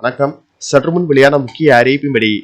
வணக்கம். சற்று முன் வெளியான முக்கிய அறிவிப்பின்படி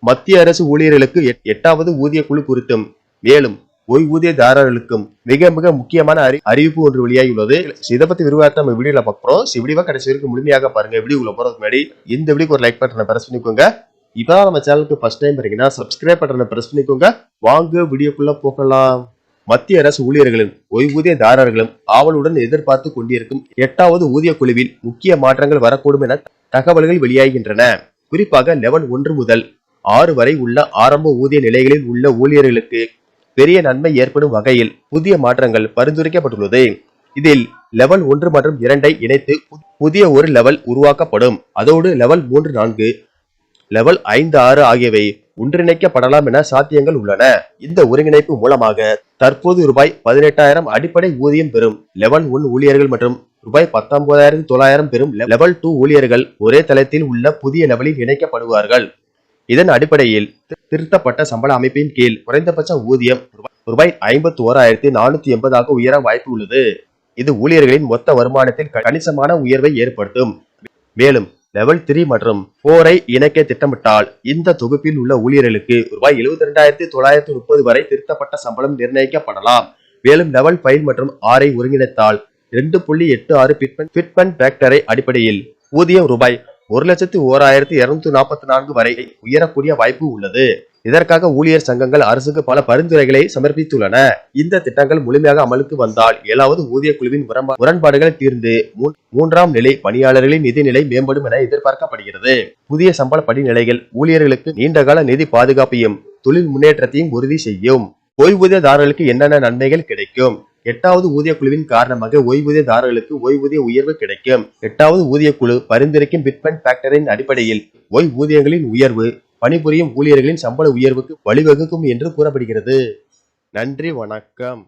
மத்திய அரசு ஊழியர்களுக்கு எட்- எட்டாவது ஊதிய குழு குறித்தும் மேலும் ஓய்வூதியதாரர்களுக்கும் மிக மிக முக்கியமான அறி அறிவிப்பு ஒன்று வெளியாகியுள்ளது. இதை பத்தி விரிவாக நம்ம வீடியோல பார்க்குறோம் வீடியோவை கடைசி வரைக்கும் முழுமையாக பாருங்க. வீடியோக்குள்ள போறதுக்கு முன்னாடி இந்த வீடியோக்கு ஒரு லைக் பட்டனை பிரஸ் பண்ணிக்கோங்க. இப்பதான் நம்ம சேனலுக்கு ஃபர்ஸ்ட் டைம் பாத்தீங்கன்னா சப்ஸ்கிரைப் பட்டனை பிரஸ் பண்ணிக்கோங்க. வாங்க வீடியோக்குள்ள போகலாம். மத்திய அரசு ஊழியர்களும் ஓய்வூதியதாரர்களும் ஆவலுடன் எதிர்பார்த்து கொண்டிருக்கும் எட்டாவது ஊதிய குழுவில் முக்கிய மாற்றங்கள் வரக்கூடும் என தகவல்கள் வெளியாகின்றன. குறிப்பாக லெவன் ஒன்று முதல் ஆறு வரை உள்ள ஆரம்ப ஊதிய நிலைகளில் உள்ள ஊழியர்களுக்கு பெரிய நன்மை ஏற்படும் வகையில் புதிய மாற்றங்கள் பரிந்துரைக்கப்பட்டுள்ளது. இதில் லெவல் ஒன்று மற்றும் இரண்டை இணைத்து பு- புதிய ஒரு லெவல் உருவாக்கப்படும். அதோடு லெவல் மூன்று நான்கு லெவல் ஐந்து ஆறு ஆகியவை ஒன்றிணைக்கப்படலாம் என சாத்தியங்கள் உள்ளன. இந்த ஒருங்கிணைப்பு மூலமாக தற்போது ரூபாய் பதினெட்டாயிரம் அடிப்படை ஊதியம் பெறும். லெவல் ஒன் ஊழியர்கள் மற்றும் ரூபாய் பத்தொன்பதாயிரத்தி தொள்ளாயிரம் பெறும். லெவல் டூ ஊழியர்கள் ஒரே தளத்தில் உள்ள புதிய லெவலில் இணைக்கப்படுவார்கள். இதன் அடிப்படையில் திருத்தப்பட்ட சம்பள அமைப்பின் கீழ் குறைந்தபட்ச ஊதியம் ரூபாய்- ஐம்பத்தி ஓராயிரத்தி நானூத்தி எண்பதாக உயர வாய்ப்பு உள்ளது. இது ஊழியர்களின் மொத்த வருமானத்தில் கணிசமான உயர்வை ஏற்படுத்தும். மேலும் லெவல் த்ரீ மற்றும் போரை இணைக்க திட்டமிட்டால் இந்த தொகுப்பில் உள்ள ஊழியர்களுக்கு ரூபாய் எழுபத்தி ரெண்டாயிரத்தி தொள்ளாயிரத்தி முப்பது வரை திருத்தப்பட்ட சம்பளம் நிர்ணயிக்கப்படலாம். மேலும் லெவல் ஃபைவ் மற்றும் ஆறை ஒருங்கிணைத்தால் ரெண்டு புள்ளி எட்டு ஆறு பிட்மெண்ட் பிட்மெண்ட் ஃபேக்டரை அடிப்படையில் ஊதியம் ரூபாய் ஒரு லட்சத்தி ஓராயிரத்தி இருநூத்தி நாற்பத்தி நான்கு வரை உயரக்கூடிய வாய்ப்பு உள்ளது. இதற்காக ஊழியர் சங்கங்கள் அரசுக்கு பல பரிந்துரைகளை சமர்ப்பித்துள்ளன. இந்த திட்டங்கள் முழுமையாக அமலுக்கு வந்தால் ஏழாவது ஊதிய குழுவின் முரண்பாடுகள் தீர்ந்து மூ- மூன்றாம் நிலை பணியாளர்களின் நிதிநிலை மேம்படும் என எதிர்பார்க்கப்படுகிறது. புதிய சம்பள படிநிலைகள் ஊழியர்களுக்கு நீண்டகால நிதி பாதுகாப்பையும் தொழில் முன்னேற்றத்தையும் உறுதி செய்யும். ஓய்வூதியதாரர்களுக்கு என்னென்ன நன்மைகள் கிடைக்கும்? எட்டாவது ஊதிய குழுவின் காரணமாக ஓய்வூதியதாரர்களுக்கு ஓய்வூதிய உயர்வு கிடைக்கும். எட்டாவது ஊதிய குழு பரிந்துரைக்கும் பிட்பன் ஃபேக்டரின் அடிப்படையில் ஓய்வூதியங்களின் உயர்வு பணிபுரியும் ஊழியர்களின் சம்பள உயர்வுக்கு வழிவகுக்கும் என்று கூறப்படுகிறது. நன்றி வணக்கம்.